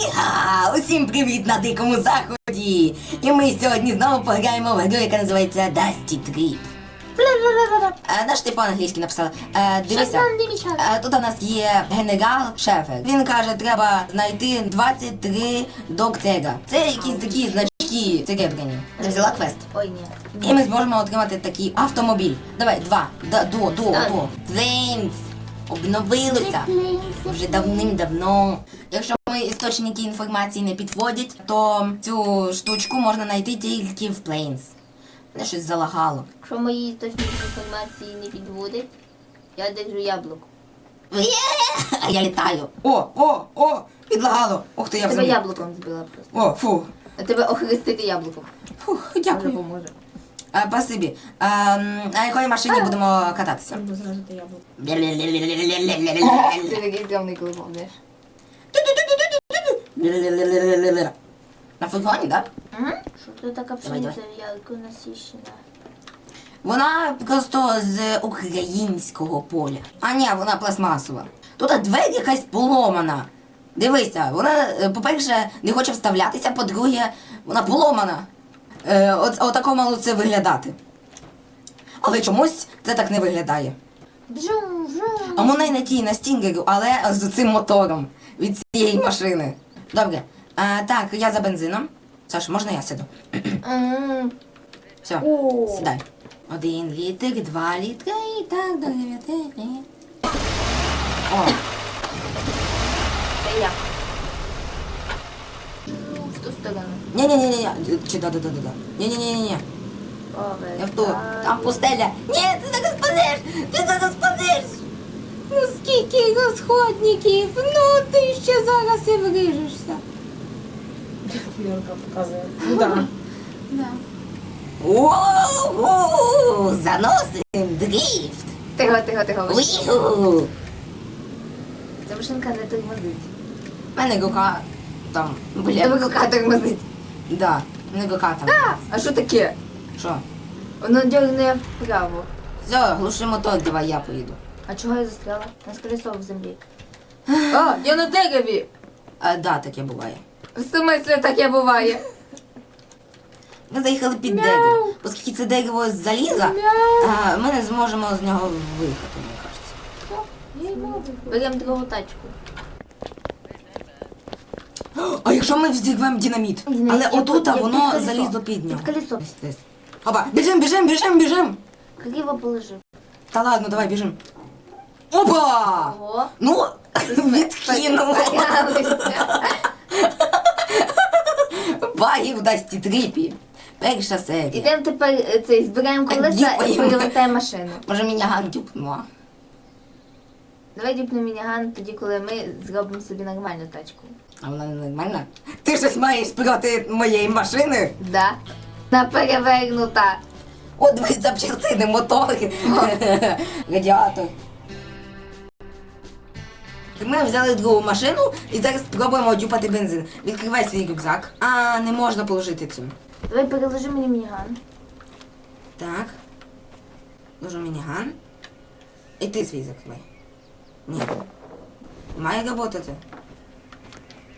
Іга! Усім привіт на дикому заході! І ми сьогодні знову пограємо в гру, яка називається Dusty Trip. Е, Наш ти по-англійськи написала. Е, Дивися, е, тут у нас є генерал Шефер. Він каже, треба знайти 23 доктера. Це якісь такі значки серебряні. Ти взяла квест? Ой, ні. І ми зможемо отримати такий автомобіль. Давай, два. Да, до, до, до. Флеймс. Обновилося. Вже давним-давно. Ми істочники інформації не підводять, то цю штучку можна знайти тільки в Plains. Мене щось залагало. Якщо мої істочники інформації не підводять, я держу яблуко. А я літаю. О, о, о! Підлагало. Ух ти, я Тебе яблуком збила просто. О, фу. А тебе охрестити яблуком. Фух, Може, дякую. поможе. А, спасибі. А, м, на якій машині будемо кататися? Треба зражити яблуко. Ти такий стрьомний, коли помниш. На фургоні, так? Що це така пшениця ярко насіщена? Вона просто з українського поля. А ні, вона пластмасова. Тут двері якась поломана. Дивися, вона, е, по-перше, не хоче вставлятися, по-друге, вона поломана. Е, от, отако мало це виглядати. Але чомусь це так не виглядає. А вона й на тій на стінгеру, але з цим мотором від цієї машини. Добре. А, так, я за бензином. Саш, можна я сяду? М. Все, О. сідай. Один літр, два літри і так до дев'яти. літ. О, Це я. В ту сторону. ні-ні-ні-ні. Чи да-да-да-да. Ні-ні-ні-ні. Я в ту. Там пустеля. Ні, ти зараз падеш! Ти зараз падеш! Ну скільки розходників, ну ти ще зараз і вріжешся. Юрка показує. Ну так. Воу! Заносим дріфт! Тихо, тихо, тихо. Уіху! Ця машинка не тормозить. У мене рука там. Тебе Бля. рука тормозить. Да, у мене рука там. А що таке? Що? Воно дергне вправо. Все, глуши мотор, давай я поїду. А чого я застряла? У нас колесо в землі. А, я на дереві! А, да, таке буває. В смислі таке буває? Ми заїхали під Мяу. дерево. Оскільки це дерево з заліза, а, ми не зможемо з нього виїхати, мені кажеться. Беремо другу тачку. А якщо ми взірвемо динаміт? Динаміт, Але я отут під- я воно під колесо. залізло під нього. Під колесо. Десь, десь. Опа, біжим, біжим, біжим, біжим! Криво положив. Та ладно, давай біжим. Опа! Ого. Ну, відкинуло. Багів дасть і трипі. Перша серія. Ідемо тепер е, цей, збираємо колеса і Діпаємо. перевертаємо машину. Може міняган дюпнула. Давай діпнемо мініган тоді, коли ми зробимо собі нормальну тачку. А вона не нормальна. Ти щось маєш проти моєї машини? Да. На перевернута. От ви запчастини, мотори, радіатор. Ми взяли другу машину і зараз спробуємо дюпати бензин. Відкривай свій рюкзак. А, не можна положити цю. Давай переложи мені мініган. Так. Ложу мініган. І ти свій закривай. Ні. Має работати.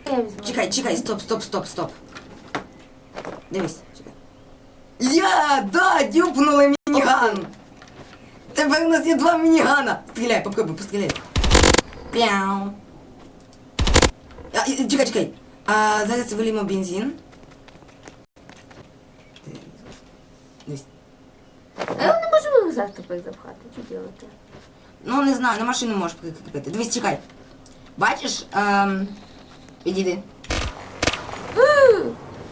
Я візьму. Чекай, чекай, стоп, стоп, стоп, стоп. Дивись, чекай. Я, да, дюпнули мініган. Тепер у нас є два мінігана. Стріляй, попробуй, постріляй. Пяу. А, і- чекай, чекай. А, зараз вилімо бензин. Дивись. А я не можу в рюкзак запхати. Що робити? Ну, не знаю, на машину можеш прикріпити. Дивись, чекай. Бачиш? Ем... Підійди.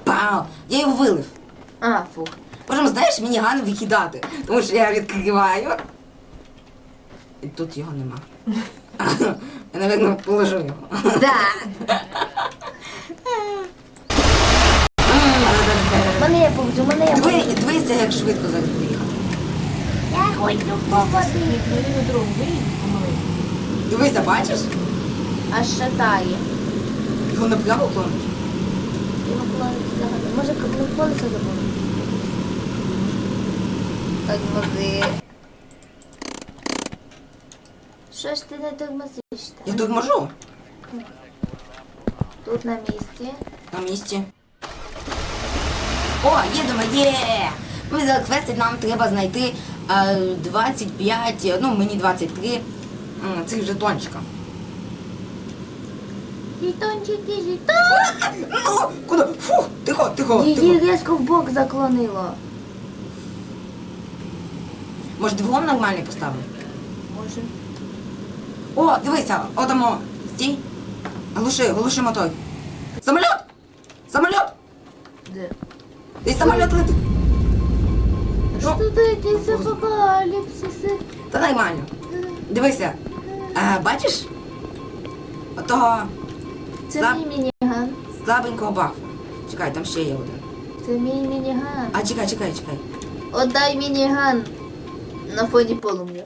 Пау! Я його вилив. А, фух. Можемо, знаєш, мініган викидати. Тому що я відкриваю. І тут його нема. Я, напевно, положу його. Да. Мене є поводу, у мене є Диви, дивися, як швидко зараз поїхав. Я хочу поводи. Дивися, бачиш? Аж шатає. Його направо клонить. Його колесо загадає. Може, ми колесо забули? Тормози. Що ж ти не тормозиш? Я торможу. Тут на місці. На місці. О, їдемо, є! Ми взяли квест, нам треба знайти е, 25, ну мені 23 м, цих жетончика. Жітончики, жітон! Ну, куди? Фу, тихо, тихо, Її тихо. різко в бок заклонило. Може, двигун нормальний поставимо? Може. О, дивися, отамо. Стій. Глуши, глуши мотор. Самоліт! Самоліт! Де? Десь самоліт летить. Що тут якісь апокаліпсиси? Та нормально. Дивися. А, бачиш? Отого Це Зап- мій мініган. слабенького бафа. Чекай, там ще є один. Це мій мініган. А чекай, чекай, чекай. Отдай мініган. На фоні полум'я.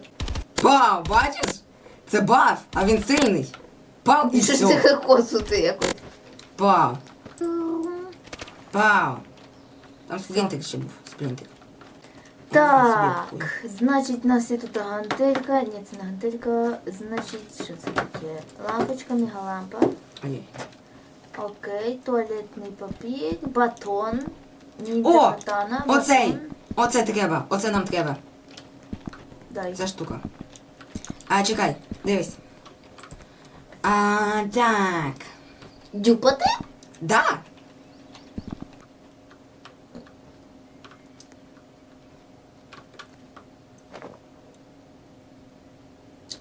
Вау, бачиш? Це баф, а він сильний. Пав і Це ж все. ти якось. Пав. Пав. Там сплінтик ще був. Сплінтик. Так, значить, у нас є тут гантелька. Ні, це не гантелька. Значить, що це таке? Лампочка, мегалампа. Ой. Окей, туалетний папір, батон. Ніндзя О! катана, Оцей! батон. Оце треба, оце нам треба. Дай. Ця штука. А, чекай, дивись. А, так. Дюпати? Да.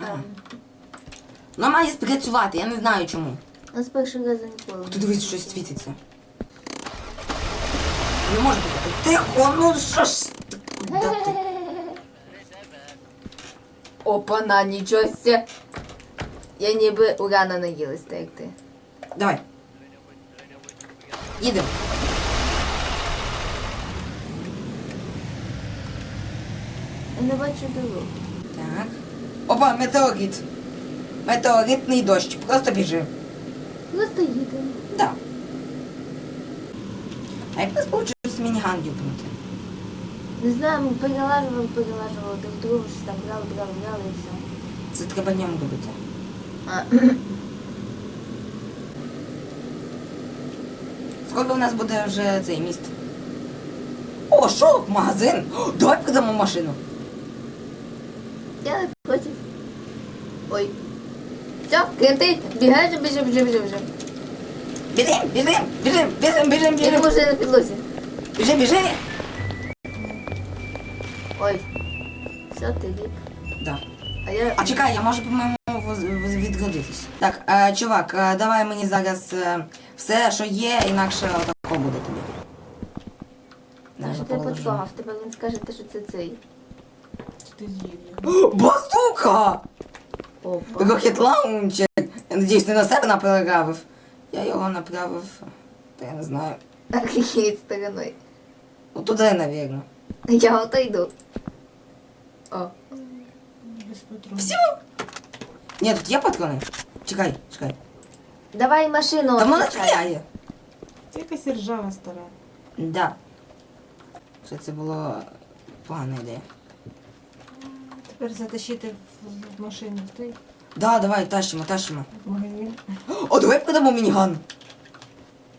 Ага. Ну, має спрацювати, я не знаю чому. У нас перший раз за ніколи. Тут дивись, щось світиться. Не може бути. Тихо, ну що ж? ти? Куди ти? Опана, нічого ся. Я ніби урана наїлась, так як ти. Давай. Їдемо. Я не бачу дорогу. Так. Опа, метеорит. Метеоритний дощ. Просто біжи. Просто їдемо. Да. А як нас вийшло мініган дюпнути? Не знаю, ми перелажували, перелажували друг другу, щось там брали, брали, брали і все. Це треба днем робити. Скільки у нас буде вже цей міст? О, що? Магазин? О, давай продамо машину. я не проти. Ой. Все, крути, бігай, біжи, біжи, біжи, біжи. Біжим, біжим, біжим, біжим, біжим, Я не біжим. на підлозі. Біжи, біжи. Ой. Все, ти рік. Да. А я... А чекай, я можу, по-моєму, воз- воз- відгодитись. Так, е, чувак, е, давай мені зараз е, все, що є, інакше отако буде тобі. А що ти потрогав? Тебе він скаже, те, що це цей. Ти з'їв його. О, Базука! Опа. Rocket Launcher. Я надіюсь, ти на себе направив. Я його направив, та я не знаю. Який стороною. Ну туди, навірно. Я отойду. О. Все. Ні, тут є патрони. Чекай, чекай. Давай машину. Там вона відпускай. стріляє. Це якась ржава стара. Да. Що це було погана ідея. Тепер затащити в, в машину в той Да, давай, тащимо, тащимо. магазин. О, давай продамо мініган.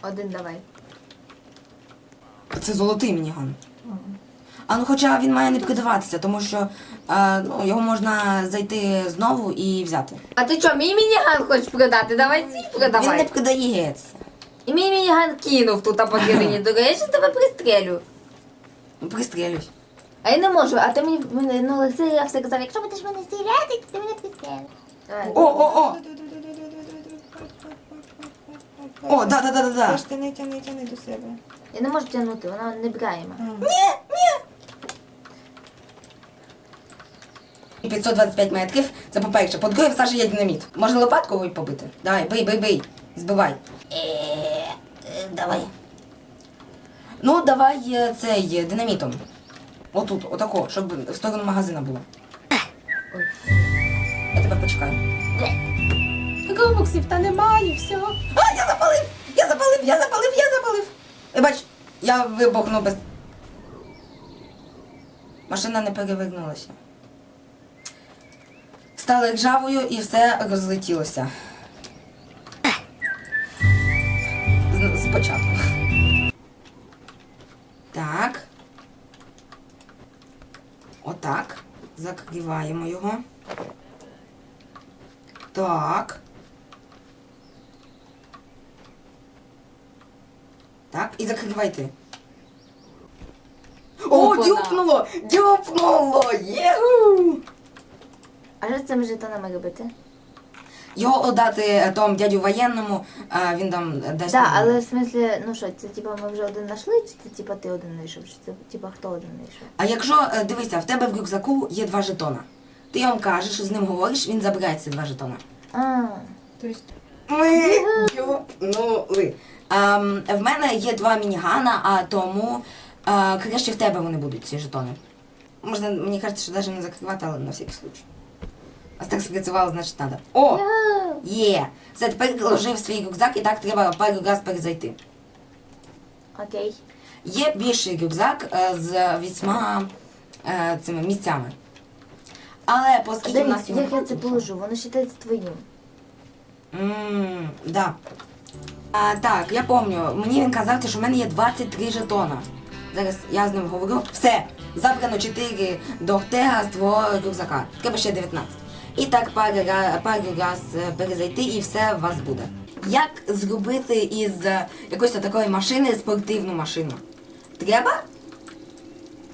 Один давай. Це золотий мініган. А ну хоча він має не продаватися, тому що е, ну, його можна зайти знову і взяти. А ти що, мій мініган хочеш продати? Давай свій Він не продавай. продається. І мій мініган кинув тут а посередині дороги. Я щас тебе пристрелю. Пристрілюсь. А я не можу, а ти мені, мені ну, Олексій, я все казав, якщо будеш мене стріляти, то ти мене пристрелиш. Давай. О, о, о! О, да, да, да, да, да. Теж тяни, тяни, тяни до себе. Я не можу тягнути, вона не браємо. А. Ні, ні. 525 метрів. Це по-перше. По-друге, в Саші є динаміт. Можна лопаткою побити? Давай, бий, бий, бий. Збивай. Е, е, Давай. Ну, давай е, цей динамітом. Отут, отако, щоб в сторону магазина було. Ой. Я тебе почекаю. Робоксів та немає всього. А, я запалив! Я запалив, я запалив, я запалив. І бач, я вибухну без. Машина не перевернулася. Стала ржавою і все розлетілося. спочатку. Так. Отак. Закриваємо його. Так. Так, і закривайте. О, дюпнуло! Дюпнуло! Єгу! А що з цими жетонами робити? Його отдати е, тому дядю воєнному, а він там дасть. Так, нам. але в смислі, ну що, це типа ми вже один знайшли, чи це типа ти один знайшов, чи це типа хто один знайшов? А якщо е, дивися, в тебе в рюкзаку є два жетона. Ти йому кажеш, з ним говориш, він забирає ці два жетона. А, Тобто, Ми дюпнули. Ем, в мене є два мінігана, а тому е, краще в тебе вони будуть, ці жетони. Можна, мені кажеться, що навіть не закривати, але на всякий случай. А так спрацювало, значить треба. О! Є! Все, тепер ложи в свій рюкзак і так треба пару раз перезайти. окей. Є більший рюкзак е, з вісьма е, цими місцями. Але оскільки в нас Дивіться, як я це положу, воно вважається твоїм. Ммм, да. А, так, я пам'ятаю, мені він казав, що в мене є 23 жетона. Зараз я з ним говорю. Все, забрано 4 дохтега з твого рюкзака. Треба ще 19. І так пару, ра- пару раз е, перезайти і все у вас буде. Як зробити із е, якоїсь такої машини спортивну машину? Треба?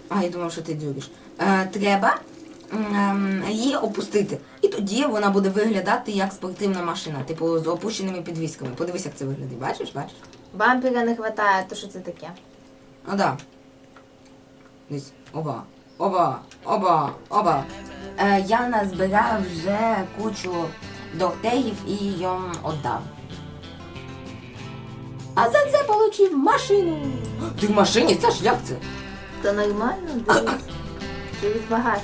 А, я думав, що ти дюриш. Е, треба ем, її опустити. І тоді вона буде виглядати як спортивна машина, типу з опущеними підвісками. Подивись, як це виглядає. Бачиш, бачиш? Бампера не вистачає, то що це таке? Ну да. Десь. Оба. Оба. Оба. Оба. Е, я назбирав вже кучу доктеїв і їм віддав. А за це получив машину. Ти в машині? Це ж як це? То нормально, дивись. Через багажник.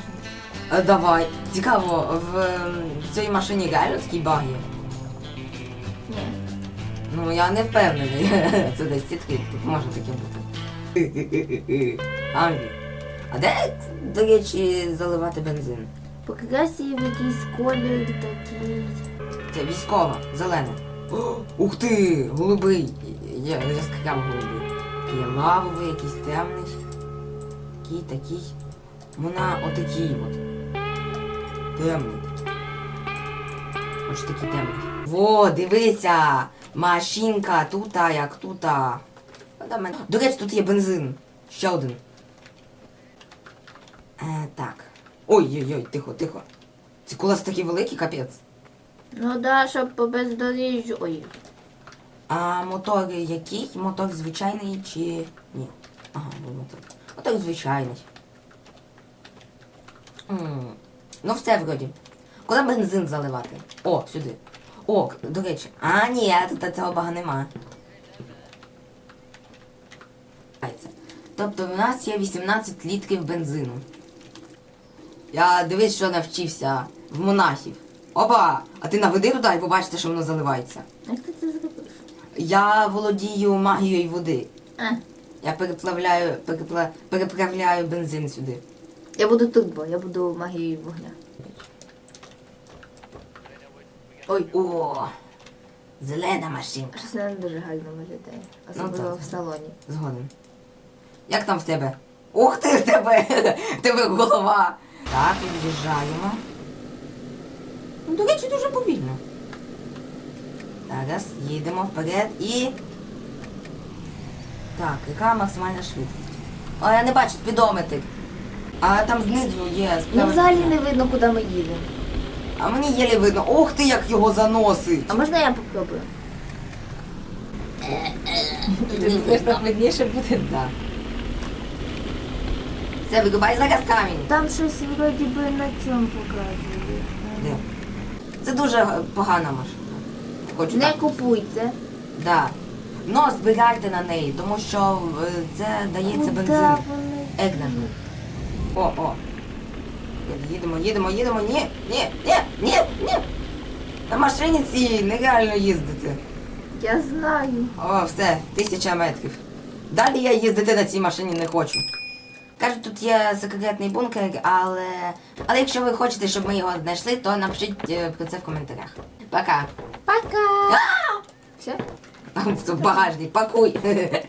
Е, Давай. Цікаво, в ем, цій машині реально такі баги? Ні. Ну я не впевнений. Це десь сітки, може таке бути. Амбі. А де, до речі, заливати бензин? Її в якийсь колір такий. Це військова, зелена. О, Ух ти! Голубий! Я яскраво голубий. Такий лавовий, якийсь темний. Такий, такий. Вона отакий от. Темний. Ось такий темний. Во, дивися! Машинка тута, як тута. До речі, тут є бензин. Ще один. Е, так. Ой-ой-ой, тихо, тихо. Ці колеса такі великі, капець. Ну да, щоб по бездоріжжю. Ой. А мотор який? Мотор звичайний чи. Ні. Ага, був мотор. Мотор звичайний. м Ну все вроді. Куди бензин заливати? О, сюди. О, до речі. А, ні, тут цього бага нема. Тобто в нас є 18 літрів бензину. Я дивись, що навчився в монахів. Опа! А ти наведи туди і побачите, що воно заливається. Як ти це зробив? Я володію магією води. А, Я переплавляю, перепла, переправляю бензин сюди. я буду турбо, я буду магією вогня. Ой, о! Зелена машинка. Щось не дуже гарно виглядає. Особливо Ну, так. в салоні. Згоден. Як там в тебе? Ух ти в тебе! В тебе голова! Так, від'їжджаємо. Ну, до речі, дуже повільно. Зараз їдемо вперед і. Так, яка максимальна швидкість? О, я не бачу спідометр. А там знизу є Ну взагалі не видно, куди ми їдемо. А мені єлі видно. Ох ти, як його заносить! А можна я попробую? так видніше буде. Да. Це вирубай зараз камінь. Там щось вроді би на цьому показує. Де? Це дуже погана машина. Хочу Не так. купуйте. Да. Но збирайте на неї, тому що е, це дається Куда бензин. вони? Егнерну. О, о. Їдемо, їдемо, їдемо. Ні, ні, ні, ні, ні. На машині цій нереально їздити. Я знаю. О, все, тисяча метрів. Далі я їздити на цій машині не хочу. Кажуть, тут є секретний бункер, але. Але якщо ви хочете, щоб ми його знайшли, то напишіть е, про це в коментарях. Пока. Пока. Все? багажник, пакуй.